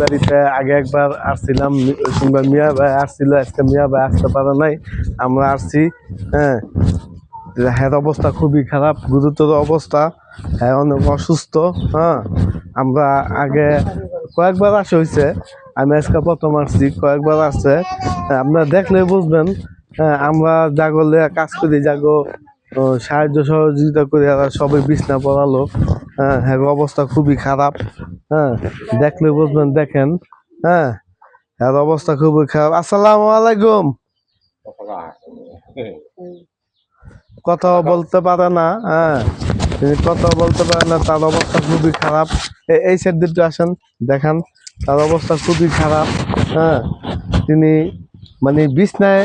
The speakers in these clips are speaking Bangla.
বাড়িতে আগে একবার আসছিলাম মিয়া ভাই আজকে মিয়া ভাই আসতে পারে নাই। আমরা আসছি হ্যাঁ। অবস্থা খুবই খারাপ, গুরুতর অবস্থা। হ্যাঁ অনেক অসুস্থ হ্যাঁ। আমরা আগে কয়েকবার আসা হয়েছে, আমি আজকে প্রথম আসছি, কয়েকবার আসছে। আপনারা দেখলে বুঝবেন হ্যাঁ আমরা জাগলে, কাজ করি, জাগো সাহায্য সহযোগিতা করে সবাই বিছনা পড়ালো। হ্যাঁ হ্যাঁ অবস্থা খুবই খারাপ। হ্যাঁ দেখলে বুঝবেন, দেখেন হ্যাঁ এর অবস্থা খুবই খারাপ। আসসালামু আলাইকুম। কথাও বলতে পারে না হ্যাঁ তিনি কথা বলতে পারে না, তার অবস্থা খুবই খারাপ। এই সাইড দিকে আসেন, দেখান, তার অবস্থা খুবই খারাপ হ্যাঁ তিনি মানে বিছনায়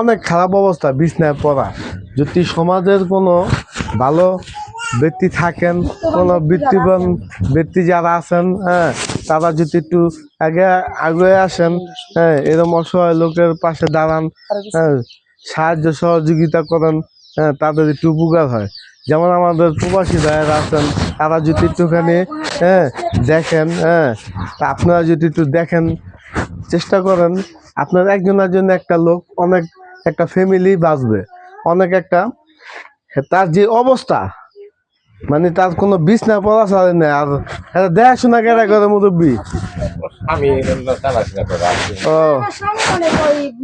অনেক খারাপ অবস্থা, বিছনায় পড়া। যদি সমাজের কোনো ভালো ব্যক্তি থাকেন, কোনো বৃত্তিবান ব্যক্তি যারা আছেন হ্যাঁ তারা যদি একটু আগে আগে আসেন হ্যাঁ এরকম অসহায় লোকের পাশে দাঁড়ান হ্যাঁ সাহায্য সহযোগিতা করেন হ্যাঁ তাদের একটু উপকার হয়। যেমন আমাদের প্রবাসী ভাইয়েরা আছেন, তারা যদি একটুখানি হ্যাঁ দেখেন হ্যাঁ আপনারা যদি একটু দেখেন, চেষ্টা করেন, আপনার একজনের জন্য একটা লোক, অনেক একটা ফ্যামিলি বাঁচবে। অনেক একটা, তার যে অবস্থা মানে তার কোনো বিছনা পড়া চলে না আর এটা দেখাশোনা কেনা করে মুরব্বী? আমি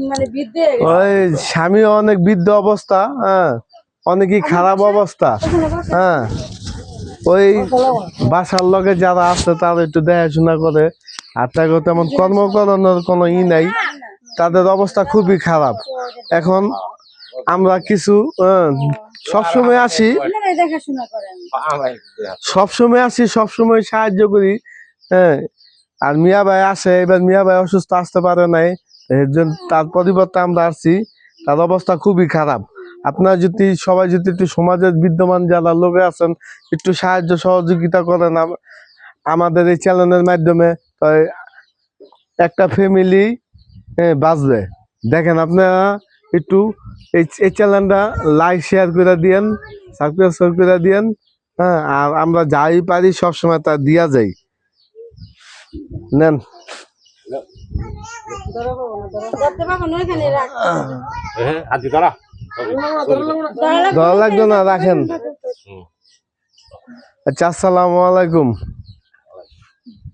মানে ওই স্বামী অনেক বৃদ্ধ অবস্থা হ্যাঁ অনেকই খারাপ অবস্থা হ্যাঁ। ওই বাসার লগে যারা আছে তারা একটু দেখাশোনা করে আর তাকে তেমন কর্ম করানোর কোনো ই নাই। তাদের অবস্থা খুবই খারাপ। এখন আমরা কিছু সবসময় আসি। সবসময় আসি সবসময় সাহায্য করি হ্যাঁ। আর মিয়া ভাই আসে এবার মিয়া ভাই অসুস্থ আসতে পারে নাই। এর জন্য তার পরিবর্তে আমরা আসছি। তার অবস্থা খুবই খারাপ। আপনার যদি সবাই যদি একটু সমাজের বিদ্যমান যারা লোকে আছেন একটু সাহায্য সহযোগিতা করেন আমাদের এই চ্যানেলের মাধ্যমে একটা ফ্যামিলি বাঁচবে। দেখেন আপনারা একটু এই চ্যানেলটা লাইক শেয়ার করে দিয়েন সাবস্ক্রাইব করে দিয়েন হ্যাঁ আর আমরা যাই পারি, সবসময় তা দিয়া যাই। নেন। ধরা না, রাখেন। আচ্ছা আসসালামু আলাইকুম।